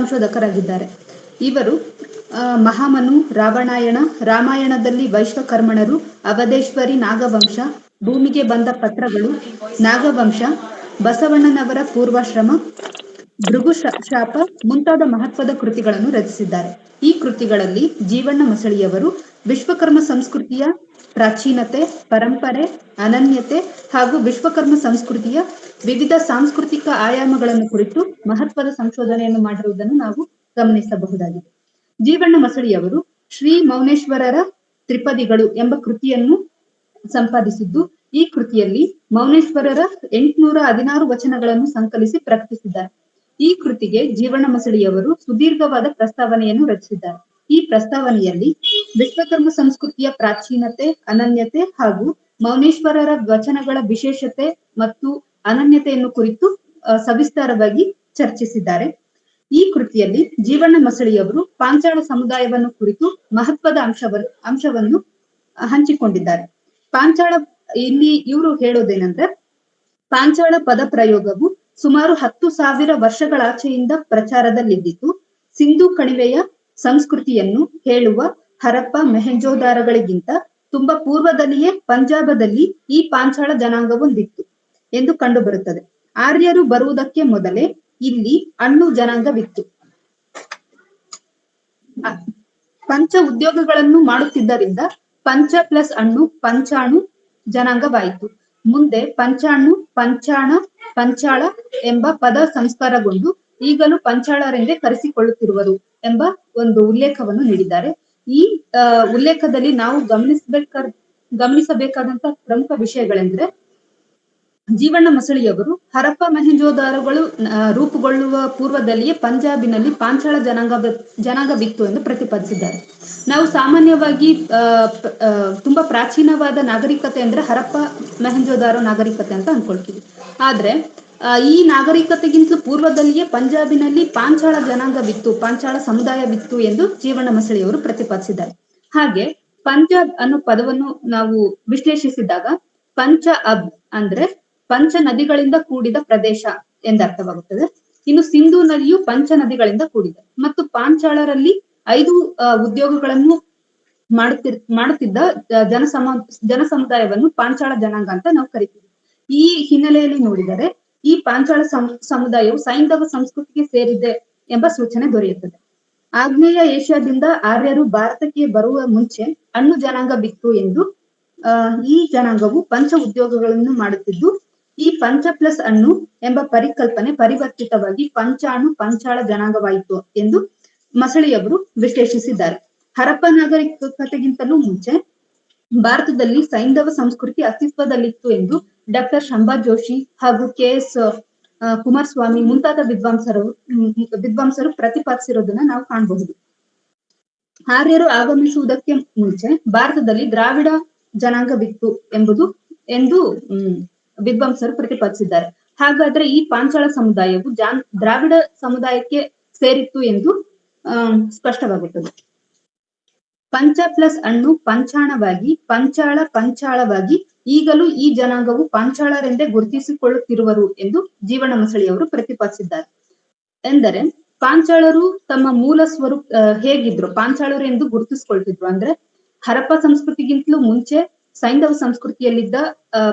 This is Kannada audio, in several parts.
ಸಂಶೋಧಕರಾಗಿದ್ದಾರೆ. ಇವರು ಮಹಾಮನು, ರಾವಣಾಯಣ, ರಾಮಾಯಣದಲ್ಲಿ ವೈಶ್ವಕರ್ಮಣರು, ಅವಧೇಶ್ವರಿ ನಾಗವಂಶ, ಭೂಮಿಗೆ ಬಂದ ಪತ್ರಗಳು, ನಾಗವಂಶ, ಬಸವಣ್ಣನವರ ಪೂರ್ವಾಶ್ರಮ, ಭೃಗು ಶಾಪ ಮುಂತಾದ ಮಹತ್ವದ ಕೃತಿಗಳನ್ನು ರಚಿಸಿದ್ದಾರೆ. ಈ ಕೃತಿಗಳಲ್ಲಿ ಜೀವಣ್ಣ ಮೊಸಳಿಯವರು ವಿಶ್ವಕರ್ಮ ಸಂಸ್ಕೃತಿಯ ಪ್ರಾಚೀನತೆ, ಪರಂಪರೆ, ಅನನ್ಯತೆ ಹಾಗೂ ವಿಶ್ವಕರ್ಮ ಸಂಸ್ಕೃತಿಯ ವಿವಿಧ ಸಾಂಸ್ಕೃತಿಕ ಆಯಾಮಗಳನ್ನು ಕುರಿತು ಮಹತ್ವದ ಸಂಶೋಧನೆಯನ್ನು ಮಾಡಿರುವುದನ್ನು ನಾವು ಗಮನಿಸಬಹುದಾಗಿದೆ. ಜೀವಣ್ಣ ಮಸಳಿಯವರು ಶ್ರೀ ಮೌನೇಶ್ವರರ ತ್ರಿಪದಿಗಳು ಎಂಬ ಕೃತಿಯನ್ನು ಸಂಪಾದಿಸಿದ್ದು, ಈ ಕೃತಿಯಲ್ಲಿ ಮೌನೇಶ್ವರರ ಎಂಟುನೂರ ಹದಿನಾರು ವಚನಗಳನ್ನು ಸಂಕಲಿಸಿ ಪ್ರಕಟಿಸಿದ್ದಾರೆ. ಈ ಕೃತಿಗೆ ಜೀವಣ್ಣ ಮಸಳಿಯವರು ಸುದೀರ್ಘವಾದ ಪ್ರಸ್ತಾವನೆಯನ್ನು ರಚಿಸಿದ್ದಾರೆ. ಈ ಪ್ರಸ್ತಾವನೆಯಲ್ಲಿ ವಿಶ್ವಕರ್ಮ ಸಂಸ್ಕೃತಿಯ ಪ್ರಾಚೀನತೆ, ಅನನ್ಯತೆ ಹಾಗೂ ಮೌನೇಶ್ವರರ ವಚನಗಳ ವಿಶೇಷತೆ ಮತ್ತು ಅನನ್ಯತೆಯನ್ನು ಕುರಿತು ಸವಿಸ್ತಾರವಾಗಿ ಚರ್ಚಿಸಿದ್ದಾರೆ. ಈ ಕೃತಿಯಲ್ಲಿ ಜೀವಣ್ಣ ಮಸಳಿಯವರು ಪಾಂಚಾಳ ಸಮುದಾಯವನ್ನು ಕುರಿತು ಮಹತ್ವದ ಅಂಶವನ್ನು ಅಂಶವನ್ನು ಹಂಚಿಕೊಂಡಿದ್ದಾರೆ. ಪಾಂಚಾಳ, ಇಲ್ಲಿ ಇವರು ಹೇಳೋದೇನೆಂದ್ರೆ, ಪಾಂಚಾಳ ಪದ ಪ್ರಯೋಗವು ಸುಮಾರು ಹತ್ತು ಸಾವಿರ ವರ್ಷಗಳಾಚೆಯಿಂದ ಪ್ರಚಾರದಲ್ಲಿದ್ದಿತು. ಸಿಂಧು ಕಣಿವೆಯ ಸಂಸ್ಕೃತಿಯನ್ನು ಹೇಳುವ ಹರಪ್ಪ ಮೆಹೆಂಜೋದಾರಗಳಿಗಿಂತ ತುಂಬಾ ಪೂರ್ವದಲ್ಲಿಯೇ ಪಂಜಾಬದಲ್ಲಿ ಈ ಪಾಂಚಾಳ ಜನಾಂಗವೊಂದಿತ್ತು ಎಂದು ಕಂಡುಬರುತ್ತದೆ. ಆರ್ಯರು ಬರುವುದಕ್ಕೆ ಮೊದಲೇ ಇಲ್ಲಿ ಅಣ್ಣು ಜನಾಂಗವಿತ್ತು. ಪಂಚ ಉದ್ಯೋಗಗಳನ್ನು ಮಾಡುತ್ತಿದ್ದರಿಂದ ಪಂಚ ಪ್ಲಸ್ ಅಣ್ಣು ಪಂಚಾಣು ಜನಾಂಗವಾಯಿತು. ಮುಂದೆ ಪಂಚಾಣು, ಪಂಚಾಣ, ಪಂಚಾಳ ಎಂಬ ಪದ ಸಂಸ್ಕಾರಗೊಂಡು ಈಗಲೂ ಪಂಚಾಳರೆಂದೇ ಕರೆಸಿಕೊಳ್ಳುತ್ತಿರುವರು ಎಂಬ ಒಂದು ಉಲ್ಲೇಖವನ್ನು ನೀಡಿದ್ದಾರೆ. ಈ ಉಲ್ಲೇಖದಲ್ಲಿ ನಾವು ಗಮನಿಸಬೇಕ ಗಮನಿಸಬೇಕಾದಂತಹ ಪ್ರಮುಖ ವಿಷಯಗಳೆಂದ್ರೆ, ಜೀವಣ್ಣ ಮಸಳಿಯವರು ಹರಪ್ಪ ಮೆಹೆಂಜೋದಾರಗಳು ರೂಪುಗೊಳ್ಳುವ ಪೂರ್ವದಲ್ಲಿಯೇ ಪಂಜಾಬಿನಲ್ಲಿ ಪಾಂಚಾಳ ಜನಾಂಗ ಜನಾಂಗವಿತ್ತು ಎಂದು ಪ್ರತಿಪಾದಿಸಿದ್ದಾರೆ. ನಾವು ಸಾಮಾನ್ಯವಾಗಿ ತುಂಬಾ ಪ್ರಾಚೀನವಾದ ನಾಗರಿಕತೆ ಅಂದ್ರೆ ಹರಪ್ಪ ಮೆಹೆಂಜೋದಾರೋ ನಾಗರಿಕತೆ ಅಂತ ಅನ್ಕೊಳ್ತೀವಿ ಆದ್ರೆ ಈ ನಾಗರಿಕತೆಗಿಂತಲೂ ಪೂರ್ವದಲ್ಲಿಯೇ ಪಂಜಾಬಿನಲ್ಲಿ ಪಾಂಚಾಳ ಜನಾಂಗವಿತ್ತು ಪಾಂಚಾಳ ಸಮುದಾಯವಿತ್ತು ಎಂದು ಜೀವಣ್ಣ ಮಸಳಿಯವರು ಪ್ರತಿಪಾದಿಸಿದ್ದಾರೆ. ಹಾಗೆ ಪಂಜಾಬ್ ಅನ್ನೋ ಪದವನ್ನು ನಾವು ವಿಶ್ಲೇಷಿಸಿದಾಗ ಪಂಚ ಅಬ್ ಅಂದ್ರೆ ಪಂಚ ನದಿಗಳಿಂದ ಕೂಡಿದ ಪ್ರದೇಶ ಎಂದರ್ಥವಾಗುತ್ತದೆ ಇನ್ನು ಸಿಂಧು ನದಿಯು ಪಂಚ ನದಿಗಳಿಂದ ಕೂಡಿದೆ. ಮತ್ತು ಪಾಂಚಾಳರಲ್ಲಿ ಐದು ಉದ್ಯೋಗಗಳನ್ನು ಮಾಡುತ್ತಿರ್, ಮಾಡುತ್ತಿದ್ದ ಜನ ಸಮ ಜನ ಜನಸಮುದಾಯವನ್ನು ಪಾಂಚಾಳ ಜನಾಂಗ ಅಂತ ನಾವು ಕರಿತೀವಿ. ಈ ಹಿನ್ನೆಲೆಯಲ್ಲಿ ನೋಡಿದರೆ ಈ ಪಾಂಚಾಳ ಸಮುದಾಯವು ಸೈಂಧವ ಸಂಸ್ಕೃತಿಗೆ ಸೇರಿದೆ ಎಂಬ ಸೂಚನೆ ದೊರೆಯುತ್ತದೆ. ಆಗ್ನೇಯ ಏಷ್ಯಾದಿಂದ ಆರ್ಯರು ಭಾರತಕ್ಕೆ ಬರುವ ಮುಂಚೆ ಅಣ್ಣು ಜನಾಂಗ ಬಿತ್ತು ಎಂದು ಈ ಜನಾಂಗವು ಪಂಚ ಉದ್ಯೋಗಗಳನ್ನು ಮಾಡುತ್ತಿದ್ದು, ಈ ಪಂಚ ಪ್ಲಸ್ ಅಣ್ಣು ಎಂಬ ಪರಿಕಲ್ಪನೆ ಪರಿವರ್ತಿತವಾಗಿ ಪಂಚಾಣು ಪಂಚಾಳ ಜನಾಂಗವಾಯಿತು ಎಂದು ಮಸಳಿಯವರು ವಿಶ್ಲೇಷಿಸಿದ್ದಾರೆ. ಹರಪ್ಪ ನಾಗರಿಕತೆಗಿಂತಲೂ ಮುಂಚೆ ಭಾರತದಲ್ಲಿ ಸೈಂಧವ ಸಂಸ್ಕೃತಿ ಅಸ್ತಿತ್ವದಲ್ಲಿತ್ತು ಎಂದು ಡಾಕ್ಟರ್ ಶಂಭಾ ಜೋಶಿ ಹಾಗೂ ಕೆ ಎಸ್ ಕುಮಾರಸ್ವಾಮಿ ಮುಂತಾದ ವಿದ್ವಾಂಸರು ವಿದ್ವಾಂಸರು ಪ್ರತಿಪಾದಿಸಿರೋದನ್ನ ನಾವು ಕಾಣಬಹುದು. ಆರ್ಯರು ಆಗಮಿಸುವುದಕ್ಕೆ ಮುಂಚೆ ಭಾರತದಲ್ಲಿ ದ್ರಾವಿಡ ಜನಾಂಗವಿತ್ತು ಎಂಬುದು, ಎಂದು ವಿದ್ವಾಂಸರು ಪ್ರತಿಪಾದಿಸಿದ್ದಾರೆ. ಹಾಗಾದ್ರೆ ಈ ಪಾಂಚಾಳ ಸಮುದಾಯವು ಜಾನ್, ದ್ರಾವಿಡ ಸಮುದಾಯಕ್ಕೆ ಸೇರಿತ್ತು ಎಂದು ಸ್ಪಷ್ಟವಾಗುತ್ತದೆ. ಪಂಚ ಪ್ಲಸ್ ಅಣ್ಣು ಪಂಚಾಣವಾಗಿ, ಪಂಚಾಳ ಪಂಚಾಳವಾಗಿ ಈಗಲೂ ಈ ಜನಾಂಗವು ಪಾಂಚಾಳರೆಂದೇ ಗುರುತಿಸಿಕೊಳ್ಳುತ್ತಿರುವರು ಎಂದು ಜೀವನ ಮಸಳಿಯವರು ಪ್ರತಿಪಾದಿಸಿದ್ದಾರೆ. ಎಂದರೆ, ಪಾಂಚಾಳರು ತಮ್ಮ ಮೂಲ ಸ್ವರೂಪ ಹೇಗಿದ್ರು? ಪಾಂಚಾಳರು ಎಂದು ಗುರುತಿಸಿಕೊಳ್ತಿದ್ರು. ಅಂದ್ರೆ, ಹರಪ್ಪ ಸಂಸ್ಕೃತಿಗಿಂತಲೂ ಮುಂಚೆ ಸೈಂಧವ ಸಂಸ್ಕೃತಿಯಲ್ಲಿದ್ದ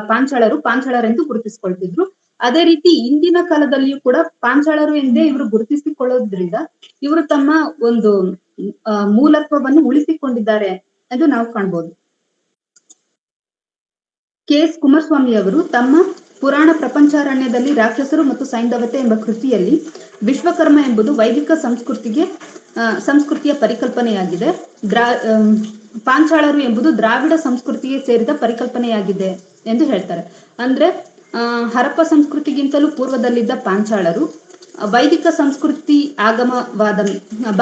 ಪಾಂಚಾಳರು ಪಾಂಚಾಳರೆಂದು ಗುರುತಿಸಿಕೊಳ್ತಿದ್ರು. ಅದೇ ರೀತಿ ಇಂದಿನ ಕಾಲದಲ್ಲಿಯೂ ಕೂಡ ಪಾಂಚಾಳರು ಎಂದೇ ಇವರು ಗುರುತಿಸಿಕೊಳ್ಳೋದ್ರಿಂದ ಇವರು ತಮ್ಮ ಒಂದು ಮೂಲತ್ವವನ್ನು ಉಳಿಸಿಕೊಂಡಿದ್ದಾರೆ ಎಂದು ನಾವು ಕಾಣ್ಬೋದು. ಕೆ ಎಸ್ ಕುಮಾರಸ್ವಾಮಿ ಅವರು ತಮ್ಮ ಪುರಾಣ ಪ್ರಪಂಚಾರಣ್ಯದಲ್ಲಿ ರಾಕ್ಷಸರು ಮತ್ತು ಸೈಂಧವತೆ ಎಂಬ ಕೃತಿಯಲ್ಲಿ ವಿಶ್ವಕರ್ಮ ಎಂಬುದು ವೈದಿಕ ಸಂಸ್ಕೃತಿಗೆ ಸಂಸ್ಕೃತಿಯ ಪರಿಕಲ್ಪನೆಯಾಗಿದೆ. ದ್ರಾ ಪಾಂಚಾಳರು ಎಂಬುದು ದ್ರಾವಿಡ ಸಂಸ್ಕೃತಿಗೆ ಸೇರಿದ ಪರಿಕಲ್ಪನೆಯಾಗಿದೆ ಎಂದು ಹೇಳ್ತಾರೆ. ಅಂದ್ರೆ ಹರಪ್ಪ ಸಂಸ್ಕೃತಿಗಿಂತಲೂ ಪೂರ್ವದಲ್ಲಿದ್ದ ಪಾಂಚಾಳರು, ವೈದಿಕ ಸಂಸ್ಕೃತಿ ಆಗಮವಾದ,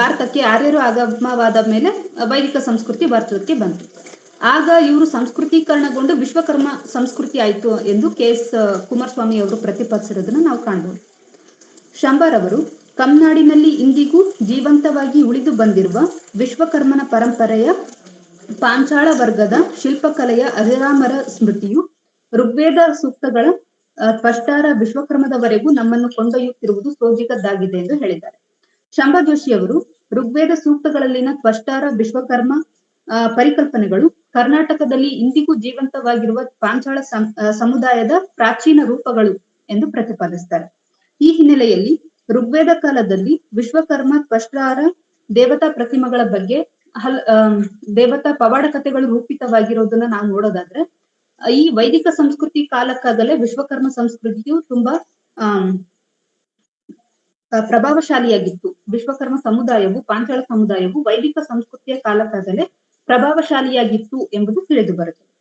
ಭಾರತಕ್ಕೆ ಆರ್ಯರು ಆಗಮವಾದ ಮೇಲೆ ವೈದಿಕ ಸಂಸ್ಕೃತಿ ಭಾರತಕ್ಕೆ ಬಂತು. ಆಗ ಇವರು ಸಂಸ್ಕೃತೀಕರಣಗೊಂಡು ವಿಶ್ವಕರ್ಮ ಸಂಸ್ಕೃತಿ ಆಯ್ತು ಎಂದು ಕೆ ಎಸ್ ಕುಮಾರಸ್ವಾಮಿ ಅವರು ಪ್ರತಿಪಾದಿಸಿರೋದನ್ನ ನಾವು ಕಾಣಬಹುದು ಅವರು ಕಮ್ನಾಡಿನಲ್ಲಿ ಇಂದಿಗೂ ಜೀವಂತವಾಗಿ ಉಳಿದು ಬಂದಿರುವ ವಿಶ್ವಕರ್ಮನ ಪರಂಪರೆಯ ಪಾಂಚಾಳ ವರ್ಗದ ಶಿಲ್ಪಕಲೆಯ ಅರಿರಾಮರ ಸ್ಮೃತಿಯು ಋಗ್ವೇದ ಸೂಕ್ತಗಳ ಸ್ಪಷ್ಟಾರ ವಿಶ್ವಕರ್ಮದವರೆಗೂ ನಮ್ಮನ್ನು ಕೊಂಡೊಯ್ಯುತ್ತಿರುವುದು ಸೋಜಿಗದ್ದಾಗಿದೆ ಎಂದು ಹೇಳಿದ್ದಾರೆ. ಶಂಭಾ ಜೋಶಿ ಅವರು, ಋಗ್ವೇದ ಸೂಕ್ತಗಳಲ್ಲಿನ ಸ್ಪಷ್ಟಾರ ವಿಶ್ವಕರ್ಮ ಪರಿಕಲ್ಪನೆಗಳು ಕರ್ನಾಟಕದಲ್ಲಿ ಇಂದಿಗೂ ಜೀವಂತವಾಗಿರುವ ಪಾಂಚಾಳ ಸಮುದಾಯದ ಪ್ರಾಚೀನ ರೂಪಗಳು ಎಂದು ಪ್ರತಿಪಾದಿಸ್ತಾರೆ. ಈ ಹಿನ್ನೆಲೆಯಲ್ಲಿ ಋಗ್ವೇದ ಕಾಲದಲ್ಲಿ ವಿಶ್ವಕರ್ಮ ತ್ವಷ್ಟಾರ ದೇವತಾ ಪ್ರತಿಮೆಗಳ ಬಗ್ಗೆ ಹಲ್ ದೇವತಾ ಪವಾಡ ಕಥೆಗಳು ರೂಪಿತವಾಗಿರೋದನ್ನ ನಾವು ನೋಡೋದಾದ್ರೆ, ಈ ವೈದಿಕ ಸಂಸ್ಕೃತಿ ಕಾಲಕ್ಕಾಗಲೇ ವಿಶ್ವಕರ್ಮ ಸಂಸ್ಕೃತಿಯು ತುಂಬಾ ಪ್ರಭಾವಶಾಲಿಯಾಗಿತ್ತು. ವಿಶ್ವಕರ್ಮ ಸಮುದಾಯವು, ಪಾಂಚಾಳ ಸಮುದಾಯವು ವೈದಿಕ ಸಂಸ್ಕೃತಿಯ ಕಾಲಕ್ಕಾಗಲೇ ಪ್ರಭಾವಶಾಲಿಯಾಗಿತ್ತು ಎಂಬುದು ತಿಳಿದು ಬರುತ್ತದೆ.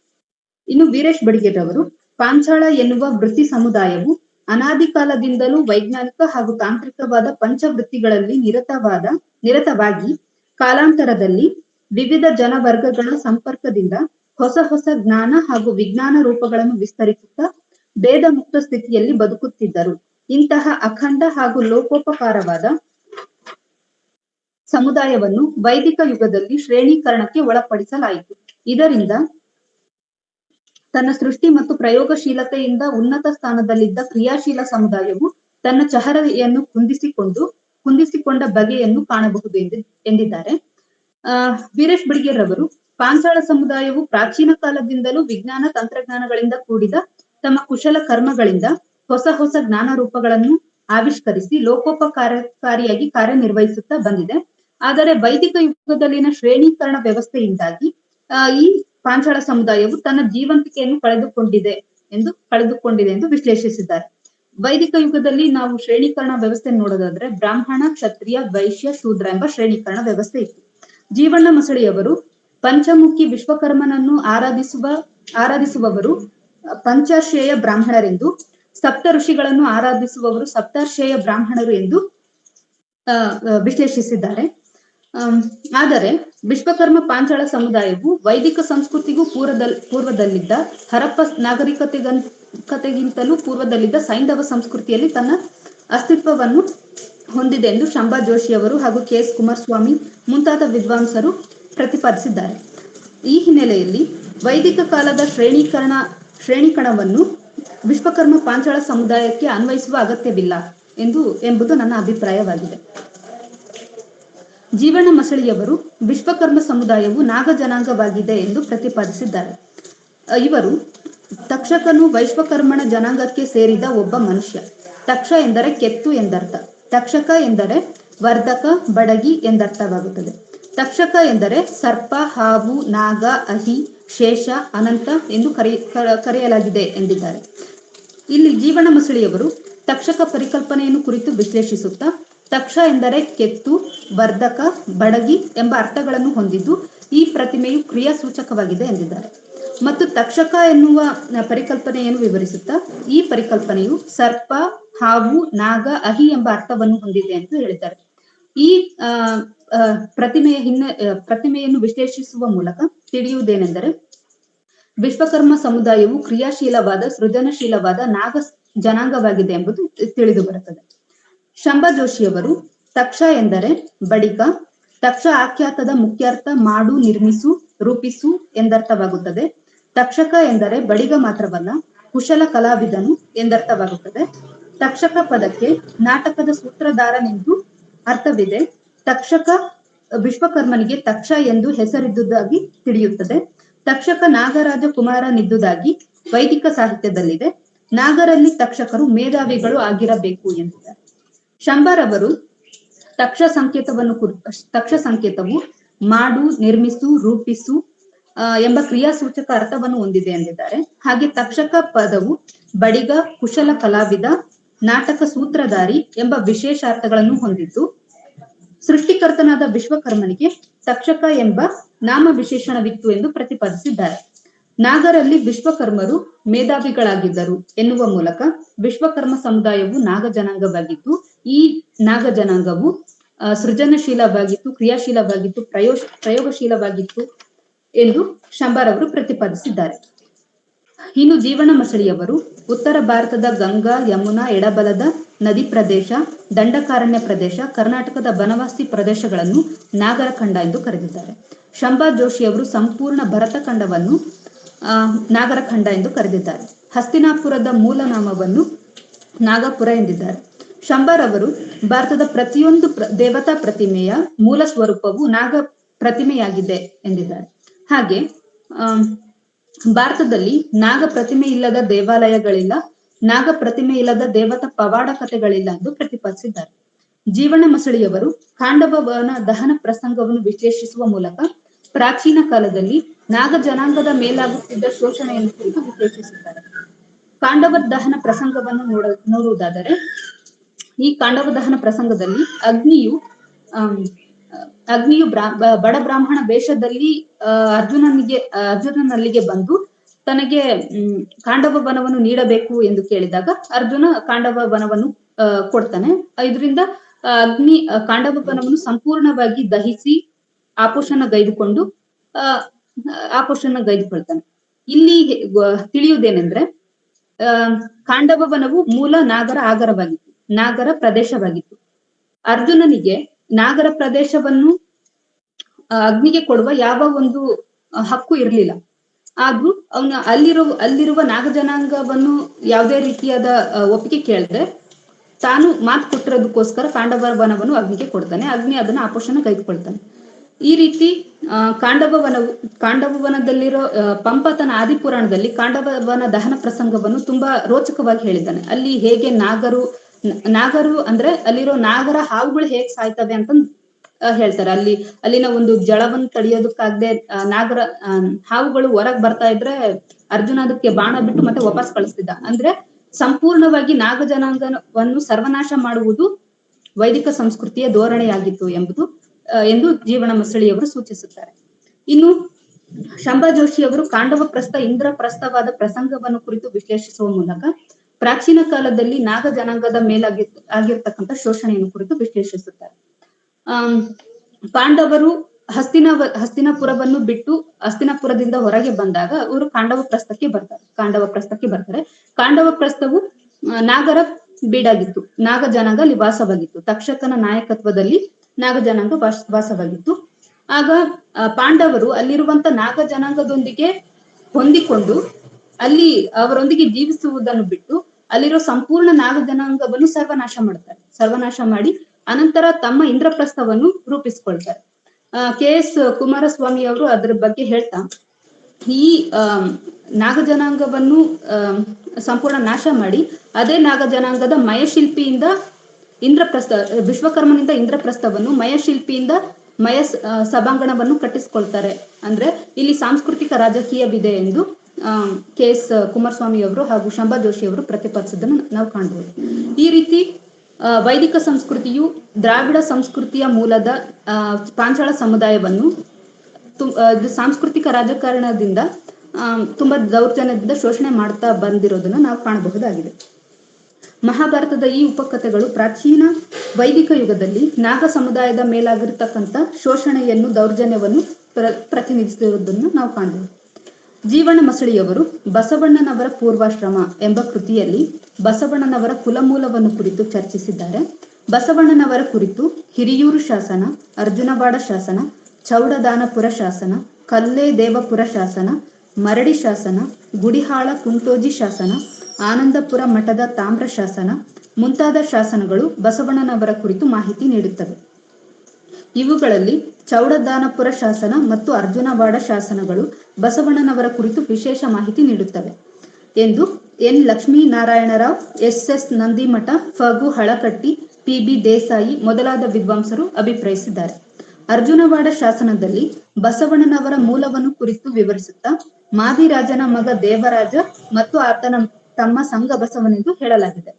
ಇನ್ನು ವೀರೇಶ್ ಬಡಿಗೇರವರು ಪಾಂಚಾಳ ಎನ್ನುವ ವೃತ್ತಿ ಸಮುದಾಯವು ಅನಾದಿ ಕಾಲದಿಂದಲೂ ವೈಜ್ಞಾನಿಕ ಹಾಗೂ ತಾಂತ್ರಿಕವಾದ ಪಂಚವೃತ್ತಿಗಳಲ್ಲಿ ನಿರತವಾದ, ನಿರತವಾಗಿ ಕಾಲಾಂತರದಲ್ಲಿ ವಿವಿಧ ಜನವರ್ಗಗಳ ಸಂಪರ್ಕದಿಂದ ಹೊಸ ಹೊಸ ಜ್ಞಾನ ಹಾಗೂ ವಿಜ್ಞಾನ ರೂಪಗಳನ್ನು ವಿಸ್ತರಿಸುತ್ತಾ ಭೇದ ಮುಕ್ತ ಸ್ಥಿತಿಯಲ್ಲಿ ಬದುಕುತ್ತಿದ್ದರು. ಇಂತಹ ಅಖಂಡ ಹಾಗೂ ಲೋಕೋಪಕಾರವಾದ ಸಮುದಾಯವನ್ನು ವೈದಿಕ ಯುಗದಲ್ಲಿ ಶ್ರೇಣೀಕರಣಕ್ಕೆ ಒಳಪಡಿಸಲಾಯಿತು. ಇದರಿಂದ ತನ್ನ ಸೃಷ್ಟಿ ಮತ್ತು ಪ್ರಯೋಗಶೀಲತೆಯಿಂದ ಉನ್ನತ ಸ್ಥಾನದಲ್ಲಿದ್ದ ಕ್ರಿಯಾಶೀಲ ಸಮುದಾಯವು ತನ್ನ ಚಹರೆಯನ್ನು ಕುಂದಿಸಿಕೊಂಡು, ಕುಂದಿಸಿಕೊಂಡ ಬಗೆಯನ್ನು ಕಾಣಬಹುದು ಎಂದು ಎಂದಿದ್ದಾರೆ. ಆ, ವೀರೇಶ್ ಬಿಡಿಗೇರ್ ಅವರು ಪಾಂಚಾಳ ಸಮುದಾಯವು ಪ್ರಾಚೀನ ಕಾಲದಿಂದಲೂ ವಿಜ್ಞಾನ ತಂತ್ರಜ್ಞಾನಗಳಿಂದ ಕೂಡಿದ ತಮ್ಮ ಕುಶಲ ಕರ್ಮಗಳಿಂದ ಹೊಸ ಹೊಸ ಜ್ಞಾನ ರೂಪಗಳನ್ನು ಆವಿಷ್ಕರಿಸಿ ಲೋಕೋಪಕಾರಕಾರಿಯಾಗಿ ಕಾರ್ಯನಿರ್ವಹಿಸುತ್ತಾ ಬಂದಿದೆ. ಆದರೆ ವೈದಿಕ ಯುಗದಲ್ಲಿನ ಶ್ರೇಣೀಕರಣ ವ್ಯವಸ್ಥೆಯಿಂದಾಗಿ ಈ ಪಾಂಚಾಳ ಸಮುದಾಯವು ತನ್ನ ಜೀವಂತಿಕೆಯನ್ನು ಕಳೆದುಕೊಂಡಿದೆ ಎಂದು ಕಳೆದುಕೊಂಡಿದೆ ಎಂದು ವಿಶ್ಲೇಷಿಸಿದ್ದಾರೆ. ವೈದಿಕ ಯುಗದಲ್ಲಿ ನಾವು ಶ್ರೇಣೀಕರಣ ವ್ಯವಸ್ಥೆ ನೋಡೋದಾದ್ರೆ ಬ್ರಾಹ್ಮಣ, ಕ್ಷತ್ರಿಯ, ವೈಶ್ಯ, ಶೂದ್ರ ಎಂಬ ಶ್ರೇಣೀಕರಣ ವ್ಯವಸ್ಥೆ ಇತ್ತು. ಜೀವಣ್ಣ ಮಸಳಿಯವರು ಪಂಚಮುಖಿ ವಿಶ್ವಕರ್ಮನನ್ನು ಆರಾಧಿಸುವ, ಆರಾಧಿಸುವವರು ಪಂಚಾಶ್ರೇಯ ಬ್ರಾಹ್ಮಣರೆಂದು, ಸಪ್ತ ಋಷಿಗಳನ್ನು ಆರಾಧಿಸುವವರು ಸಪ್ತಾಶ್ರೇಯ ಬ್ರಾಹ್ಮಣರು ಎಂದು ವಿಶ್ಲೇಷಿಸಿದ್ದಾರೆ. ಆದರೆ ವಿಶ್ವಕರ್ಮ ಪಾಂಚಾಳ ಸಮುದಾಯವು ವೈದಿಕ ಸಂಸ್ಕೃತಿಗೂ ಪೂರ್ವದಲ್, ಪೂರ್ವದಲ್ಲಿದ್ದ ಹರಪ್ಪ ನಾಗರಿಕತೆಗನ್, ಕತೆಗಿಂತಲೂ ಪೂರ್ವದಲ್ಲಿದ್ದ ಸೈಂಧವ ಸಂಸ್ಕೃತಿಯಲ್ಲಿ ತನ್ನ ಅಸ್ತಿತ್ವವನ್ನು ಹೊಂದಿದೆ ಎಂದು ಶಂಭಾ ಜೋಶಿ ಅವರು ಹಾಗೂ ಕೆ ಎಸ್ ಕುಮಾರಸ್ವಾಮಿ ಮುಂತಾದ ವಿದ್ವಾಂಸರು ಪ್ರತಿಪಾದಿಸಿದ್ದಾರೆ. ಈ ಹಿನ್ನೆಲೆಯಲ್ಲಿ ವೈದಿಕ ಕಾಲದ ಶ್ರೇಣೀಕರಣ, ಶ್ರೇಣೀಕರಣವನ್ನು ವಿಶ್ವಕರ್ಮ ಪಾಂಚಾಳ ಸಮುದಾಯಕ್ಕೆ ಅನ್ವಯಿಸುವ ಅಗತ್ಯವಿಲ್ಲ ಎಂದು, ಎಂಬುದು ನನ್ನ ಅಭಿಪ್ರಾಯವಾಗಿದೆ. ಜೀವನ ಮಸಳಿಯವರು ವಿಶ್ವಕರ್ಮ ಸಮುದಾಯವು ನಾಗ ಜನಾಂಗವಾಗಿದೆ ಎಂದು ಪ್ರತಿಪಾದಿಸಿದ್ದಾರೆ. ಇವರು ತಕ್ಷಕನು ವೈಶ್ವಕರ್ಮಣ ಜನಾಂಗಕ್ಕೆ ಸೇರಿದ ಒಬ್ಬ ಮನುಷ್ಯ. ತಕ್ಷ ಎಂದರೆ ಕೆತ್ತು ಎಂದರ್ಥ. ತಕ್ಷಕ ಎಂದರೆ ವರ್ಧಕ, ಬಡಗಿ ಎಂದರ್ಥವಾಗುತ್ತದೆ. ತಕ್ಷಕ ಎಂದರೆ ಸರ್ಪ, ಹಾವು, ನಾಗ, ಅಹಿ, ಶೇಷ, ಅನಂತ ಎಂದು ಕರೆ ಕರೆಯಲಾಗಿದೆ ಎಂದಿದ್ದಾರೆ. ಇಲ್ಲಿ ಜೀವನ ಮಸಳಿಯವರು ತಕ್ಷಕ ಪರಿಕಲ್ಪನೆಯನ್ನು ಕುರಿತು ವಿಶ್ಲೇಷಿಸುತ್ತಾ ತಕ್ಷ ಎಂದರೆ ಕೆತ್ತು, ವರ್ಧಕ, ಬಡಗಿ ಎಂಬ ಅರ್ಥಗಳನ್ನು ಹೊಂದಿದ್ದು ಈ ಪ್ರತಿಮೆಯು ಕ್ರಿಯಾ ಸೂಚಕವಾಗಿದೆ ಎಂದಿದ್ದಾರೆ. ಮತ್ತು ತಕ್ಷಕ ಎನ್ನುವ ಪರಿಕಲ್ಪನೆಯನ್ನು ವಿವರಿಸುತ್ತಾ? ಈ ಪರಿಕಲ್ಪನೆಯು ಸರ್ಪ, ಹಾವು, ನಾಗ, ಅಹಿ ಎಂಬ ಅರ್ಥವನ್ನು ಹೊಂದಿದೆ ಎಂದು ಹೇಳಿದ್ದಾರೆ. ಈ ಪ್ರತಿಮೆಯ ಹಿನ್ನೆ ಪ್ರತಿಮೆಯನ್ನು ವಿಶ್ಲೇಷಿಸುವ ಮೂಲಕ ತಿಳಿಯುವುದೇನೆಂದರೆ ವಿಶ್ವಕರ್ಮ ಸಮುದಾಯವು ಕ್ರಿಯಾಶೀಲವಾದ, ಸೃಜನಶೀಲವಾದ ನಾಗ ಜನಾಂಗವಾಗಿದೆ ಎಂಬುದು ತಿಳಿದು ಬರುತ್ತದೆ. ಶಂಭಾ ಜೋಶಿಯವರು ತಕ್ಷ ಎಂದರೆ ಬಡಿಕ ತಕ್ಷ ಆಖ್ಯಾತದ ಮುಖ್ಯಾರ್ಥ ಮಾಡು, ನಿರ್ಮಿಸು, ರೂಪಿಸು ಎಂದರ್ಥವಾಗುತ್ತದೆ. ತಕ್ಷಕ ಎಂದರೆ ಬಡಿಗ ಮಾತ್ರವಲ್ಲ, ಕುಶಲ ಕಲಾವಿದನು ಎಂದರ್ಥವಾಗುತ್ತದೆ. ತಕ್ಷಕ ಪದಕ್ಕೆ ನಾಟಕದ ಸೂತ್ರಧಾರನೆಂದು ಅರ್ಥವಿದೆ. ತಕ್ಷಕ ವಿಶ್ವಕರ್ಮನಿಗೆ ತಕ್ಷ ಎಂದು ಹೆಸರಿದ್ದುದಾಗಿ ತಿಳಿಯುತ್ತದೆ. ತಕ್ಷಕ ನಾಗರಾಜ ಕುಮಾರನಿದ್ದುದಾಗಿ ವೈದಿಕ ಸಾಹಿತ್ಯದಲ್ಲಿದೆ. ನಾಗರಲ್ಲಿ ತಕ್ಷಕರು ಮೇಧಾವಿಗಳು ಆಗಿರಬೇಕು ಎಂದಿದ್ದಾರೆ. ಶಂಬರವರು ತಕ್ಷ ಸಂಕೇತವನ್ನು ತಕ್ಷ ಸಂಕೇತವು ಮಾಡು, ನಿರ್ಮಿಸು, ರೂಪಿಸು ಎಂಬ ಎಂಬ ಕ್ರಿಯಾಸೂಚಕ ಅರ್ಥವನ್ನು ಹೊಂದಿದೆ ಎಂದಿದ್ದಾರೆ. ಹಾಗೆ ತಕ್ಷಕ ಪದವು ಬಡಿಗ, ಕುಶಲ ಕಲಾವಿದ, ನಾಟಕ ಸೂತ್ರಧಾರಿ ಎಂಬ ವಿಶೇಷ ಅರ್ಥಗಳನ್ನು ಹೊಂದಿದ್ದು, ಸೃಷ್ಟಿಕರ್ತನಾದ ವಿಶ್ವಕರ್ಮನಿಗೆ ತಕ್ಷಕ ಎಂಬ ನಾಮ ವಿಶೇಷಣವಿತ್ತು ಎಂದು ಪ್ರತಿಪಾದಿಸಿದ್ದಾರೆ. ನಾಗರಲ್ಲಿ ವಿಶ್ವಕರ್ಮರು ಮೇಧಾವಿಗಳಾಗಿದ್ದರು ಎನ್ನುವ ಮೂಲಕ ವಿಶ್ವಕರ್ಮ ಸಮುದಾಯವು ನಾಗ ಜನಾಂಗವಾಗಿದ್ದು ಈ ನಾಗ ಜನಾಂಗವು ಸೃಜನಶೀಲವಾಗಿತ್ತು ಕ್ರಿಯಾಶೀಲವಾಗಿತ್ತು ಪ್ರಯೋ ಪ್ರಯೋಗಶೀಲವಾಗಿತ್ತು ಎಂದು ಶಂಬಾರ್ ಅವರು ಪ್ರತಿಪಾದಿಸಿದ್ದಾರೆ. ಇನ್ನು ಜೀವನ ಮಸಳಿಯವರು ಉತ್ತರ ಭಾರತದ ಗಂಗಾ ಯಮುನಾ ಎಡಬಲದ ನದಿ ಪ್ರದೇಶ ದಂಡಕಾರಣ್ಯ ಪ್ರದೇಶ ಕರ್ನಾಟಕದ ಬನವಾಸಿ ಪ್ರದೇಶಗಳನ್ನು ನಾಗರಖಂಡ ಎಂದು ಕರೆದಿದ್ದಾರೆ. ಶಂಭಾ ಜೋಶಿ ಅವರು ಸಂಪೂರ್ಣ ಭರತಖಂಡವನ್ನು ಆ, ನಾಗರಖಂಡ ಎಂದು ಕರೆದಿದ್ದಾರೆ. ಹಸ್ತಿನಾಪುರದ ಮೂಲ ನಾಮವನ್ನು ನಾಗಪುರ ಎಂದಿದ್ದಾರೆ. ಶಂಬರವರು ಭಾರತದ ಪ್ರತಿಯೊಂದು ದೇವತಾ ಪ್ರತಿಮೆಯ ಮೂಲ ಸ್ವರೂಪವು ನಾಗ ಪ್ರತಿಮೆಯಾಗಿದೆ ಎಂದಿದ್ದಾರೆ. ಹಾಗೆ ಭಾರತದಲ್ಲಿ ನಾಗ ಪ್ರತಿಮೆ ಇಲ್ಲದ ದೇವಾಲಯಗಳಿಲ್ಲ, ನಾಗ ಪ್ರತಿಮೆ ಇಲ್ಲದ ದೇವತಾ ಪವಾಡ ಕಥೆಗಳಿಲ್ಲ ಎಂದು ಪ್ರತಿಪಾದಿಸಿದ್ದಾರೆ. ಜೀವನ ಮಸಳಿಯವರು ಕಾಂಡವನ ದಹನ ಪ್ರಸಂಗವನ್ನು ವಿಶ್ಲೇಷಿಸುವ ಮೂಲಕ ಪ್ರಾಚೀನ ಕಾಲದಲ್ಲಿ ನಾಗ ಜನಾಂಗದ ಮೇಲಾಗುತ್ತಿದ್ದ ಶೋಷಣೆಯನ್ನು ಕುರಿತು ವಿಶ್ಲೇಷಿಸಿದ್ದಾರೆ. ಕಾಂಡವ ದಹನ ಪ್ರಸಂಗವನ್ನು ನೋಡ, ನೋಡುವುದಾದರೆ ಈ ಕಾಂಡವ ದಹನ ಪ್ರಸಂಗದಲ್ಲಿ ಅಗ್ನಿಯು ಅಗ್ನಿಯು ಬ್ರಾ ಬಡ ಬ್ರಾಹ್ಮಣ ವೇಷದಲ್ಲಿ ಅಹ್ ಅರ್ಜುನನಿಗೆ ಅರ್ಜುನನಲ್ಲಿಗೆ ಬಂದು ತನಗೆ ಕಾಂಡವ ಬನವನ್ನು ನೀಡಬೇಕು ಎಂದು ಕೇಳಿದಾಗ ಅರ್ಜುನ ಕಾಂಡವ ಬನವನ್ನು ಕೊಡ್ತಾನೆ. ಇದರಿಂದ ಅಗ್ನಿ ಕಾಂಡವ ಬನವನ್ನು ಸಂಪೂರ್ಣವಾಗಿ ದಹಿಸಿ ಆಪೋಷಣ ಗೈದುಕೊಂಡು ಅಹ್ ಆಪೋಷಣ ಗೈದುಕೊಳ್ತಾನೆ. ಇಲ್ಲಿ ತಿಳಿಯುವುದೇನೆಂದ್ರೆ ಅಹ್ ಕಾಂಡವ ವನವು ಮೂಲ ನಾಗರ ಆಗರವಾಗಿತ್ತು ನಾಗರ ಪ್ರದೇಶವಾಗಿತ್ತು. ಅರ್ಜುನನಿಗೆ ನಾಗರ ಪ್ರದೇಶವನ್ನು ಅಗ್ನಿಗೆ ಕೊಡುವ ಯಾವ ಒಂದು ಹಕ್ಕು ಇರಲಿಲ್ಲ. ಆದ್ರೂ ಅವನ ಅಲ್ಲಿರುವ ಅಲ್ಲಿರುವ ನಾಗ ಜನಾಂಗವನ್ನು ಯಾವುದೇ ರೀತಿಯಾದ ಒಪ್ಪಿಗೆ ಕೇಳದೆ ತಾನು ಮಾತು ಕೊಟ್ಟಿರೋದಕ್ಕೋಸ್ಕರ ಕಾಂಡವ ವನವನ್ನು ಅಗ್ನಿಗೆ ಕೊಡ್ತಾನೆ. ಅಗ್ನಿ ಅದನ್ನ ಆಪೋಷಣ ಕೈಗೊಳ್ತಾನೆ. ಈ ರೀತಿ ಕಾಂಡವ ವನವು, ಕಾಂಡವ ವನದಲ್ಲಿರೋ ಪಂಪ ಆದಿಪುರಾಣದಲ್ಲಿ ಕಾಂಡವ ವನ ದಹನ ಪ್ರಸಂಗವನ್ನು ತುಂಬಾ ರೋಚಕವಾಗಿ ಹೇಳಿದ್ದಾನೆ. ಅಲ್ಲಿ ಹೇಗೆ ನಾಗರು ನಾಗರು ಅಂದ್ರೆ ಅಲ್ಲಿರೋ ನಾಗರ ಹಾವುಗಳು ಹೇಗ್ ಸಾಯ್ತವೆ ಅಂತ ಆ, ಹೇಳ್ತಾರೆ. ಅಲ್ಲಿ ಅಲ್ಲಿನ ಒಂದು ಜಳವನ್ನು ತಡೆಯೋದಕ್ಕಾಗದೆ ನಾಗರ ಹಾವುಗಳು ಹೊರಗ್ ಬರ್ತಾ ಇದ್ರೆ ಅರ್ಜುನ ಅದಕ್ಕೆ ಬಾಣ ಬಿಟ್ಟು ಮತ್ತೆ ವಾಪಸ್ ಕಳಿಸ್ತಿದ್ದ. ಅಂದ್ರೆ ಸಂಪೂರ್ಣವಾಗಿ ನಾಗ ಜನಾಂಗವನ್ನು ಸರ್ವನಾಶ ಮಾಡುವುದು ವೈದಿಕ ಸಂಸ್ಕೃತಿಯ ಧೋರಣೆಯಾಗಿತ್ತು ಎಂಬುದು ಎಂದು ಜೀವನ ಮಸಳಿಯವರು ಸೂಚಿಸುತ್ತಾರೆ. ಇನ್ನು ಶಂಭಾ ಜೋಶಿ ಅವರು ಕಾಂಡವ ಪ್ರಸ್ಥ ಇಂದ್ರ ಪ್ರಸ್ಥವಾದ ಪ್ರಸಂಗವನ್ನು ಕುರಿತು ವಿಶ್ಲೇಷಿಸುವ ಮೂಲಕ ಪ್ರಾಚೀನ ಕಾಲದಲ್ಲಿ ನಾಗ ಜನಾಂಗದ ಮೇಲಾಗಿ ಆಗಿರ್ತಕ್ಕಂಥ ಶೋಷಣೆಯನ್ನು ಕುರಿತು ವಿಶ್ಲೇಷಿಸುತ್ತಾರೆ. ಆ ಪಾಂಡವರು ಹಸ್ತಿನ ಹಸ್ತಿನಾಪುರವನ್ನು ಬಿಟ್ಟು ಹಸ್ತಿನಾಪುರದಿಂದ ಹೊರಗೆ ಬಂದಾಗ ಅವರು ಕಾಂಡವ ಪ್ರಸ್ಥಕ್ಕೆ ಬರ್ತಾರೆ. ಕಾಂಡವ ಪ್ರಸ್ಥಕ್ಕೆ ಬರ್ತಾರೆ. ಕಾಂಡವ ಪ್ರಸ್ಥವು ನಾಗರ ಬೀಡಾಗಿತ್ತು. ನಾಗ ಜನಾಂಗ ಅಲ್ಲಿ ವಾಸವಾಗಿತ್ತು ತಕ್ಷಕನ ನಾಯಕತ್ವದಲ್ಲಿ ನಾಗ ಜನಾಂಗ ವಾಸ- ವಾಸವಾಗಿತ್ತು. ಆಗ ಪಾಂಡವರು ಅಲ್ಲಿರುವಂತ ನಾಗ ಜನಾಂಗದೊಂದಿಗೆ ಹೊಂದಿಕೊಂಡು ಅಲ್ಲಿ ಅವರೊಂದಿಗೆ ಜೀವಿಸುವುದನ್ನು ಬಿಟ್ಟು ಅಲ್ಲಿರೋ ಸಂಪೂರ್ಣ ನಾಗ ಜನಾಂಗವನ್ನು ಸರ್ವನಾಶ ಮಾಡ್ತಾರೆ. ಸರ್ವನಾಶ ಮಾಡಿ ಅನಂತರ ತಮ್ಮ ಇಂದ್ರಪ್ರಸ್ಥವನ್ನು ರೂಪಿಸ್ಕೊಳ್ತಾರೆ. ಕೆ ಎಸ್ ಕುಮಾರಸ್ವಾಮಿ ಅವರು ಅದ್ರ ಬಗ್ಗೆ ಹೇಳ್ತಾ, ಈ, ಆ, ನಾಗ ಜನಾಂಗವನ್ನು ಸಂಪೂರ್ಣ ನಾಶ ಮಾಡಿ ಅದೇ ನಾಗ ಜನಾಂಗದ ಮಯಶಿಲ್ಪಿಯಿಂದ ಇಂದ್ರಪ್ರಸ್ಥ, ವಿಶ್ವಕರ್ಮನಿಂದ ಇಂದ್ರಪ್ರಸ್ಥವನ್ನು ಮಯಶಿಲ್ಪಿಯಿಂದ ಮಯ ಸಭಾಂಗಣವನ್ನು ಕಟ್ಟಿಸ್ಕೊಳ್ತಾರೆ. ಅಂದ್ರೆ ಇಲ್ಲಿ ಸಾಂಸ್ಕೃತಿಕ ರಾಜಕೀಯವಿದೆ ಎಂದು ಕೆ ಎಸ್ ಕುಮಾರಸ್ವಾಮಿ ಅವರು ಹಾಗೂ ಶಂಭಾ ಜೋಶಿ ಅವರು ಪ್ರತಿಪಾದಿಸಿದ್ದನ್ನ ನಾವು ಕಾಣಬಹುದು ಈ ರೀತಿ ವೈದಿಕ ಸಂಸ್ಕೃತಿಯು ದ್ರಾವಿಡ ಸಂಸ್ಕೃತಿಯ ಮೂಲದ ಪಾಂಚಾಳ ಸಮುದಾಯವನ್ನು ಸಾಂಸ್ಕೃತಿಕ ರಾಜಕಾರಣದಿಂದ ತುಂಬಾ ದೌರ್ಜನ್ಯದಿಂದ ಶೋಷಣೆ ಮಾಡ್ತಾ ಬಂದಿರೋದನ್ನ ನಾವು ಕಾಣಬಹುದಾಗಿದೆ. ಮಹಾಭಾರತದ ಈ ಉಪಕಥೆಗಳು ಪ್ರಾಚೀನ ವೈದಿಕ ಯುಗದಲ್ಲಿ ನಾಗ ಸಮುದಾಯದ ಮೇಲಾಗಿರ್ತಕ್ಕಂಥ ಶೋಷಣೆಯನ್ನು, ದೌರ್ಜನ್ಯವನ್ನು ಪ್ರ- ಪ್ರತಿನಿಧಿಸಿರುವುದನ್ನು ನಾವು ಕಾಣಬಹುದು ಜೀವನ ಮಸಳಿಯವರು ಬಸವಣ್ಣನವರ ಪೂರ್ವಾಶ್ರಮ ಎಂಬ ಕೃತಿಯಲ್ಲಿ ಬಸವಣ್ಣನವರ ಕುಲಮೂಲವನ್ನು ಕುರಿತು ಚರ್ಚಿಸಿದ್ದಾರೆ. ಬಸವಣ್ಣನವರ ಕುರಿತು ಹಿರಿಯೂರು ಶಾಸನ, ಅರ್ಜುನವಾಡ ಶಾಸನ, ಚೌಡದಾನಪುರ ಶಾಸನ ಕಲ್ಲೇ ದೇವಪುರ ಶಾಸನ, ಮರಡಿ ಶಾಸನ, ಗುಡಿಹಾಳ ಕುಂಟೋಜಿ ಶಾಸನ, ಆನಂದಪುರ ಮಠದ ತಾಮ್ರ ಶಾಸನ ಮುಂತಾದ ಶಾಸನಗಳು ಬಸವಣ್ಣನವರ ಕುರಿತು ಮಾಹಿತಿ ನೀಡುತ್ತವೆ. ಇವುಗಳಲ್ಲಿ ಚೌಡದಾನಪುರ ಶಾಸನ ಮತ್ತು ಅರ್ಜುನವಾಡ ಶಾಸನಗಳು ಬಸವಣ್ಣನವರ ಕುರಿತು ವಿಶೇಷ ಮಾಹಿತಿ ನೀಡುತ್ತವೆ ಎಂದು N Lakshminarayana Rao S S Nandimath, Phagu Halakatti P B Desai ಮೊದಲಾದ ವಿದ್ವಾಂಸರು ಅಭಿಪ್ರಾಯಿಸಿದ್ದಾರೆ. ಅರ್ಜುನವಾಡ ಶಾಸನದಲ್ಲಿ ಬಸವಣ್ಣನವರ ಮೂಲವನ್ನು ಕುರಿತು ವಿವರಿಸುತ್ತಾ ಮಾದಿರಾಜನ ಮಗ ದೇವರಾಜ ಮತ್ತು ಆತನ ತಮ್ಮ ಸಂಘ ಬಸವನೆಂದು ಹೇಳಲಾಗಿದೆ.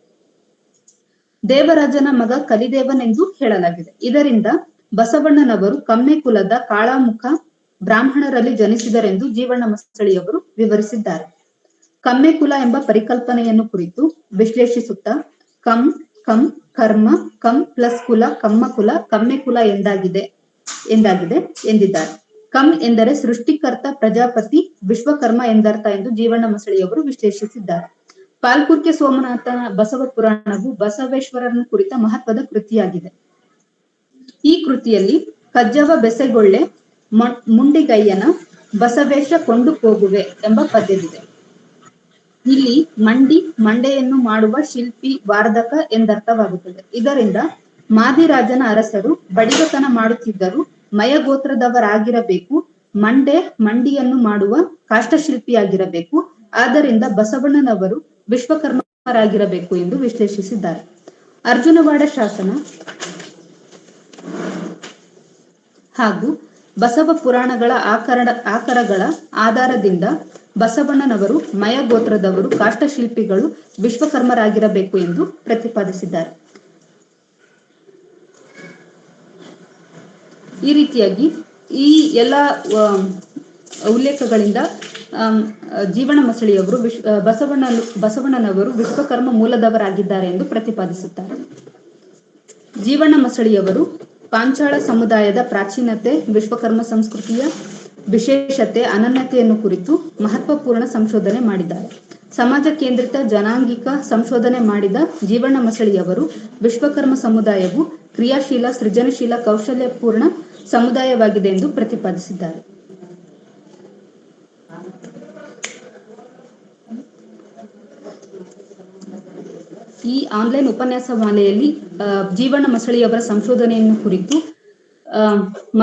ದೇವರಾಜನ ಮಗ ಕಲಿದೇವನೆಂದು ಹೇಳಲಾಗಿದೆ. ಇದರಿಂದ ಬಸವಣ್ಣನವರು ಕಮ್ಮೆ ಕುಲದ ಕಾಳಾಮುಖ ಬ್ರಾಹ್ಮಣರಲ್ಲಿ ಜನಿಸಿದರೆಂದು ಜೀವಣ್ಣ ಮಸಳಿಯವರು ವಿವರಿಸಿದ್ದಾರೆ. ಕಮ್ಮೆ ಕುಲ ಎಂಬ ಪರಿಕಲ್ಪನೆಯನ್ನು ಕುರಿತು ವಿಶ್ಲೇಷಿಸುತ್ತಾ, ಕಂ ಕಂ, ಕರ್ಮ, ಕಂ ಪ್ಲಸ್ ಕುಲ, ಕಮ್ಮ ಕುಲ, ಕಮ್ಮೆ ಕುಲ ಎಂದಾಗಿದೆ ಎಂದಾಗಿದೆ ಎಂದಿದ್ದಾರೆ. ಕಂ ಎಂದರೆ ಸೃಷ್ಟಿಕರ್ತ, ಪ್ರಜಾಪತಿ, ವಿಶ್ವಕರ್ಮ ಎಂದರ್ಥ ಎಂದು ಜೀವಣ್ಣ ಮಸಳಿಯವರು ವಿಶ್ಲೇಷಿಸಿದ್ದಾರೆ. ಪಾಲ್ಕುರ್ಕೆ ಸೋಮನಾಥನ ಬಸವ ಪುರಾಣವು ಬಸವೇಶ್ವರರನ್ನು ಕುರಿತ ಮಹತ್ವದ ಕೃತಿಯಾಗಿದೆ. ಈ ಕೃತಿಯಲ್ಲಿ ಕಜ್ಜವ ಬೆಸೆಗೊಳ್ಳೆ ಮುಂಡಿಗಯ್ಯನ ಬಸವೇಶ ಕೊಂಡು ಹೋಗುವೆ ಎಂಬ ಪದ್ಯವಿದೆ. ಇಲ್ಲಿ ಮಂಡಿ ಮಂಡೆಯನ್ನು ಮಾಡುವ ಶಿಲ್ಪಿ ವಾರ್ಧಕ ಎಂದರ್ಥವಾಗುತ್ತದೆ. ಇದರಿಂದ ಮಾದಿರಾಜನ ಅರಸರು ಬಡಿಗತನ ಮಾಡುತ್ತಿದ್ದರು ಮಯಗೋತ್ರದವರಾಗಿರಬೇಕು, ಮಂಡೆ ಮಂಡಿಯನ್ನು ಮಾಡುವ ಕಾಷ್ಟಶಿಲ್ಪಿಯಾಗಿರಬೇಕು, ಆದ್ದರಿಂದ ಬಸವಣ್ಣನವರು ವಿಶ್ವಕರ್ಮರಾಗಿರಬೇಕು ಎಂದು ವಿಶ್ಲೇಷಿಸಿದ್ದಾರೆ. ಅರ್ಜುನವಾಡ ಶಾಸನ ಹಾಗೂ ಬಸವ ಪುರಾಣಗಳ ಆಕರಣ, ಆಕರಗಳ ಆಧಾರದಿಂದ ಬಸವಣ್ಣನವರು ಮಯ ಗೋತ್ರದವರು ಕಾಷ್ಟಶಿಲ್ಪಿಗಳು ವಿಶ್ವಕರ್ಮರಾಗಿರಬೇಕು ಎಂದು ಪ್ರತಿಪಾದಿಸಿದ್ದಾರೆ. ಈ ರೀತಿಯಾಗಿ ಈ ಎಲ್ಲ ಉಲ್ಲೇಖಗಳಿಂದ ಜೀವನ ಮಸಳಿಯವರು ವಿಶ್ ಬಸವಣ್ಣ ಬಸವಣ್ಣನವರು ವಿಶ್ವಕರ್ಮ ಮೂಲದವರಾಗಿದ್ದಾರೆ ಎಂದು ಪ್ರತಿಪಾದಿಸುತ್ತಾರೆ. ಜೀವನ ಮಸಳಿಯವರು ಪಾಂಚಾಳ ಸಮುದಾಯದ ಪ್ರಾಚೀನತೆ, ವಿಶ್ವಕರ್ಮ ಸಂಸ್ಕೃತಿಯ ವಿಶೇಷತೆ, ಅನನ್ಯತೆಯನ್ನು ಕುರಿತು ಮಹತ್ವಪೂರ್ಣ ಸಂಶೋಧನೆ ಮಾಡಿದ್ದಾರೆ. ಸಮಾಜ ಕೇಂದ್ರಿತ ಜನಾಂಗಿಕ ಸಂಶೋಧನೆ ಮಾಡಿದ ಜೀವಣ್ಣ ಮಸಳಿಯವರು ವಿಶ್ವಕರ್ಮ ಸಮುದಾಯವು ಕ್ರಿಯಾಶೀಲ, ಸೃಜನಶೀಲ, ಕೌಶಲ್ಯಪೂರ್ಣ ಸಮುದಾಯವಾಗಿದೆ ಎಂದು ಪ್ರತಿಪಾದಿಸಿದ್ದಾರೆ. ಈ ಆನ್ಲೈನ್ ಉಪನ್ಯಾಸ ಮಾಲೆಯಲ್ಲಿ ಜೀವಣ್ಣ ಮಸಳಿಯವರ ಸಂಶೋಧನೆಯನ್ನು ಕುರಿತು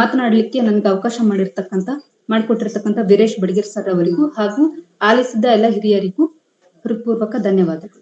ಮಾತನಾಡಲಿಕ್ಕೆ ನನಗೆ ಅವಕಾಶ ಮಾಡಿರ್ತಕ್ಕಂಥ, ಮಾಡಿಕೊಟ್ಟಿರ್ತಕ್ಕಂಥ ವೀರೇಶ್ ಬಡಗೇರ್ ಸರ್ ಅವರಿಗೂ ಹಾಗೂ ಆಲಿಸಿದ ಎಲ್ಲ ಹಿರಿಯರಿಗೂ ಹೃತ್ಪೂರ್ವಕ ಧನ್ಯವಾದಗಳು.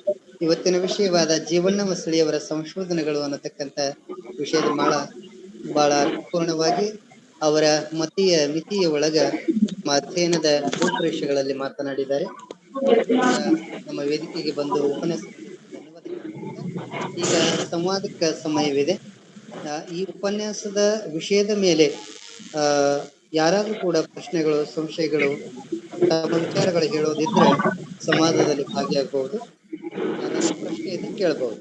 ಇವತ್ತಿನ ವಿಷಯವಾದ ಜೀವಣ್ಣ ಮಸಳಿಯವರ ಸಂಶೋಧನೆಗಳು ಅನ್ನತಕ್ಕಂತ ವಿಷಯದ ಬಹಳ ಬಹಳ ಅರ್ಥಪೂರ್ಣವಾಗಿ ಅವರ ಮತೀಯ ಮಿತಿಯ ಒಳಗ ಅಧ್ಯಯನದ ರೂಪರೇಷೆಗಳಲ್ಲಿ ಮಾತನಾಡಿದ್ದಾರೆ ನಮ್ಮ ವೇದಿಕೆಗೆ ಬಂದು ಉಪನ್ಯಾಸ. ಈಗ ಸಂವಾದಕ್ಕೆ ಸಮಯವಿದೆ ಈ ಉಪನ್ಯಾಸದ ವಿಷಯದ ಮೇಲೆ, ಆ, ಯಾರಾದ್ರೂ ಕೂಡ ಪ್ರಶ್ನೆಗಳು, ಸಂಶಯಗಳು, ತಮ್ಮ ವಿಚಾರಗಳು ಹೇಳೋದಿದ್ರೆ ಸಂವಾದದಲ್ಲಿ ಭಾಗಿಯಾಗಬಹುದು ಯಾರಾದ್ರೂ ಪ್ರಶ್ನೆ ಇದ್ರೆ ಕೇಳಬಹುದು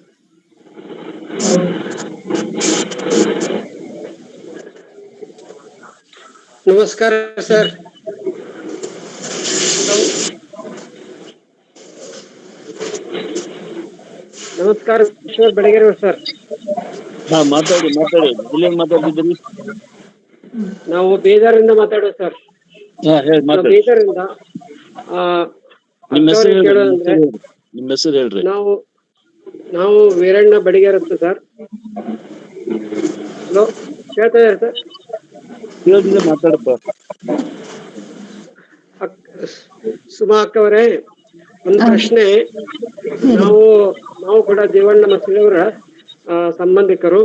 ನಮಸ್ಕಾರ ಸರ್. ನಮಸ್ಕಾರ ಈಶ್ವರ್ ಬೆಳಗೆರೆ ಸರ್. ಹಾ ಮಾತಾಡಿ ಮಾತಾಡಿ. ಎಲ್ಲಿಂದ ಮಾತಾಡ್ತಿದ್ದೀರಿ? ನಾವು ಬೀದರಿಂದ ಮಾತಾಡೋದು ಸರ್. ಹಾ ಹೇಳಿ ಮಾತಾಡಿ. ಬೀದರಿಂದ ಆ, ನಿಮ್ಮ ಹೆಸರು ನಿಮ್ಮ ಹೆಸರು ಹೇಳ್ರಿ. ನಾವು ನಾವು ವೀರಣ್ಣ ಬಡಿಗೇರ್ ಅಂತ ಸರ್. ಹಲೋ ಕೇಳ್ತಾ ಇದ್ದಾರೆ ಸರ್? ಕೇಳಿದ್ರೆ ಮಾತಾಡಪ್ಪ. ಅಕ್- ಸುಮಾ ಅಕ್ಕವರೇ ಒಂದು ಪ್ರಶ್ನೆ. ನಾವು ನಾವು ಕೂಡ ದೇವಣ್ಣ ಮಸಳಿಯವರ ಆ, ಸಂಬಂಧಿಕರು.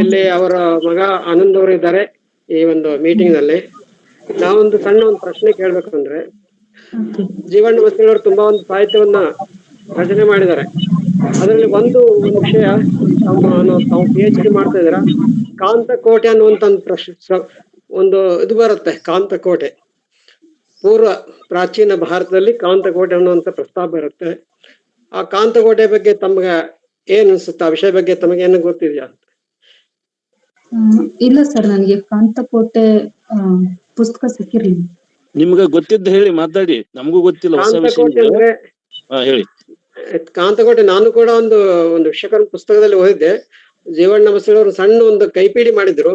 ಇಲ್ಲಿ ಅವರ ಮಗ ಆನಂದ್ ಅವರು ಇದ್ದಾರೆ ಈ ಒಂದು ಮೀಟಿಂಗ್ನಲ್ಲಿ ನಾವೊಂದು ಸಣ್ಣ ಒಂದು ಪ್ರಶ್ನೆ ಕೇಳ್ಬೇಕು ಅಂದ್ರೆ ಜೀವಣ್ಣ ಮಸ್ತಿಗಳವರು ತುಂಬಾ ಒಂದು ಸಾಹಿತ್ಯವನ್ನ ರಚನೆ ಮಾಡಿದ್ದಾರೆ. ಅದರಲ್ಲಿ ಒಂದು ವಿಷಯ ತಾವು ಪಿ ಎಚ್ ಡಿ ಮಾಡ್ತಾ ಇದ್ದೀರಾ? ಕಾಂತಕೋಟೆ ಅನ್ನುವಂತ ಒಂದು ಪ್ರಶ್ನೆ ಒಂದು ಇದು ಬರುತ್ತೆ, ಕಾಂತಕೋಟೆ. ಪೂರ್ವ ಪ್ರಾಚೀನ ಭಾರತದಲ್ಲಿ ಕಾಂತಕೋಟೆ ಅನ್ನುವಂತ ಪ್ರಸ್ತಾಪ ಬರುತ್ತೆ ಆ ಕಾಂತಕೋಟೆ ಬಗ್ಗೆ ತಮ್ಗೆ ಏನ್ ಅನ್ಸುತ್ತೆ ಆ ವಿಷಯ ಬಗ್ಗೆ ತಮಗೆ ಏನು ಗೊತ್ತಿದೆಯಾ? ಇಲ್ಲ ಸರ್, ನನಗೆ ಕಾಂತಕೋಟೆ ಪುಸ್ತಕ ಸಿಕ್ಕಿರ್ಲಿಲ್ಲ. ನಿಮ್ಗ ಗೊತ್ತಿದ್ದ ಹೇಳಿ ಮಾತಾಡಿ. ನಮಗೂ ಗೊತ್ತಿಲ್ಲ ಹೊಸ ವಿಷಯ ಹಾ ಹೇಳಿ. ಕಾಂತಕೋಟೆ ನಾನು ಕೂಡ ಒಂದು ಒಂದು ವಿಶ್ವಕರ್ಮ ಪುಸ್ತಕದಲ್ಲಿ ಓದಿದ್ದೆ. ಜೀವಣ್ಣ ಅವರು ಸಣ್ಣ ಒಂದು ಕೈಪಿಡಿ ಮಾಡಿದ್ರು.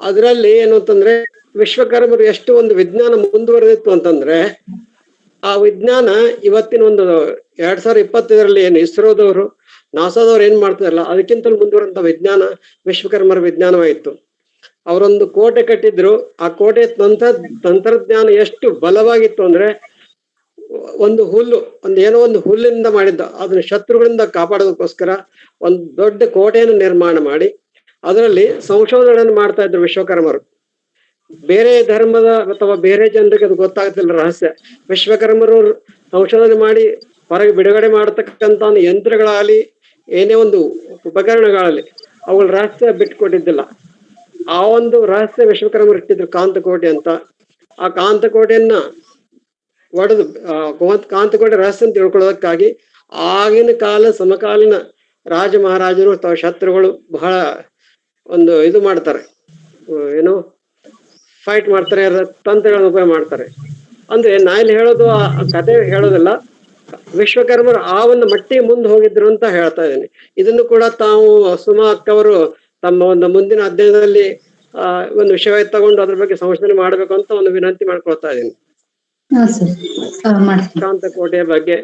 ಅದರಲ್ಲಿ ಏನು ಅಂತಂದ್ರೆ ವಿಶ್ವಕರ್ಮರು ಎಷ್ಟು ಒಂದು ವಿಜ್ಞಾನ ಮುಂದುವರೆದಿತ್ತು ಅಂತಂದ್ರೆ ಆ ವಿಜ್ಞಾನ ಇವತ್ತಿನ ಒಂದು ಎರಡ್ ಸಾವಿರದ ಇಪ್ಪತ್ತೈದರಲ್ಲಿ ಏನು ಇಸ್ರೋದವರು ನಾಸಾದವ್ರು ಏನ್ ಮಾಡ್ತಾರಲ್ಲ ಅದಕ್ಕಿಂತಲೂ ಮುಂದುವರೆದಂತ ವಿಜ್ಞಾನ ವಿಶ್ವಕರ್ಮರ ವಿಜ್ಞಾನವಾಯಿತು ಅವರೊಂದು ಕೋಟೆ ಕಟ್ಟಿದ್ರು. ಆ ಕೋಟೆ ತಂತ್ರ, ತಂತ್ರಜ್ಞಾನ ಎಷ್ಟು ಬಲವಾಗಿತ್ತು ಅಂದ್ರೆ ಒಂದು ಹುಲ್ಲು, ಒಂದು ಏನೋ ಒಂದು ಹುಲ್ಲಿಂದ ಮಾಡಿದ್ದ. ಅದನ್ನ ಶತ್ರುಗಳಿಂದ ಕಾಪಾಡೋದಕ್ಕೋಸ್ಕರ ಒಂದು ದೊಡ್ಡ ಕೋಟೆಯನ್ನು ನಿರ್ಮಾಣ ಮಾಡಿ, ಅದರಲ್ಲಿ ಸಂಶೋಧನೆಯನ್ನು ಮಾಡ್ತಾ ಇದ್ರು ವಿಶ್ವಕರ್ಮರು. ಬೇರೆ ಧರ್ಮದ ಅಥವಾ ಬೇರೆ ಜನರಿಗೆ ಅದು ಗೊತ್ತಾಗ್ತಿಲ್ಲ ರಹಸ್ಯ. ವಿಶ್ವಕರ್ಮರು ಸಂಶೋಧನೆ ಮಾಡಿ ಹೊರಗೆ ಬಿಡುಗಡೆ ಮಾಡತಕ್ಕಂತ ಯಂತ್ರಗಳಾಗಲಿ, ಏನೇ ಒಂದು ಉಪಕರಣಗಳಲ್ಲಿ ಅವುಗಳ ರಹಸ್ಯ ಬಿಟ್ಕೊಟ್ಟಿದ್ದಿಲ್ಲ ಆ ಒಂದು ರಹಸ್ಯ ವಿಶ್ವಕರ್ಮರು ಇಟ್ಟಿದ್ರು ಕಾಂತಕೋಟೆ ಅಂತ. ಆ ಕಾಂತಕೋಟೆಯನ್ನ ಒಡೆದು ಕಾಂತಕೋಟೆ ರಹಸ್ಯ ಅಂತ ತಿಳ್ಕೊಳ್ಳೋದಕ್ಕಾಗಿ ಆಗಿನ ಕಾಲ ಸಮಕಾಲೀನ ರಾಜ ಮಹಾರಾಜರು ಅಥವಾ ಶತ್ರುಗಳು ಬಹಳ ಒಂದು ಇದು ಮಾಡ್ತಾರೆ. ಏನು? ಫೈಟ್ ಮಾಡ್ತಾರೆ ತಂತ್ರಗಳನ್ನು ಉಪಯೋಗ ಮಾಡ್ತಾರೆ. ಅಂದ್ರೆ ನಾ ಇಲ್ಲಿ ಹೇಳೋದು, ಆ ಕತೆ ಹೇಳೋದಿಲ್ಲ. ವಿಶ್ವಕರ್ಮರು ಆ ಒಂದು ಮಟ್ಟಿಗೆ ಮುಂದೆ ಹೋಗಿದ್ರು ಅಂತ ಹೇಳ್ತಾ ಇದ್ದೀನಿ. ಇದನ್ನು ಕೂಡ ತಾವು ಸುಮಾ ಅಕ್ಕವರು ತಮ್ಮ ಒಂದು ಮುಂದಿನ ಅಧ್ಯಯನದಲ್ಲಿ ಆ ಒಂದು ವಿಷಯವಾಗಿ ತಗೊಂಡು ಅದ್ರ ಬಗ್ಗೆ ಸಂಶೋಧನೆ ಮಾಡ್ಬೇಕು ಅಂತ ಒಂದು ವಿನಂತಿ ಮಾಡ್ಕೊಳ್ತಾ ಇದ್ದೀನಿ. ಕೋಟೆಯ ಕಾಂತಕೋಟೆಯ ಬಗ್ಗೆ.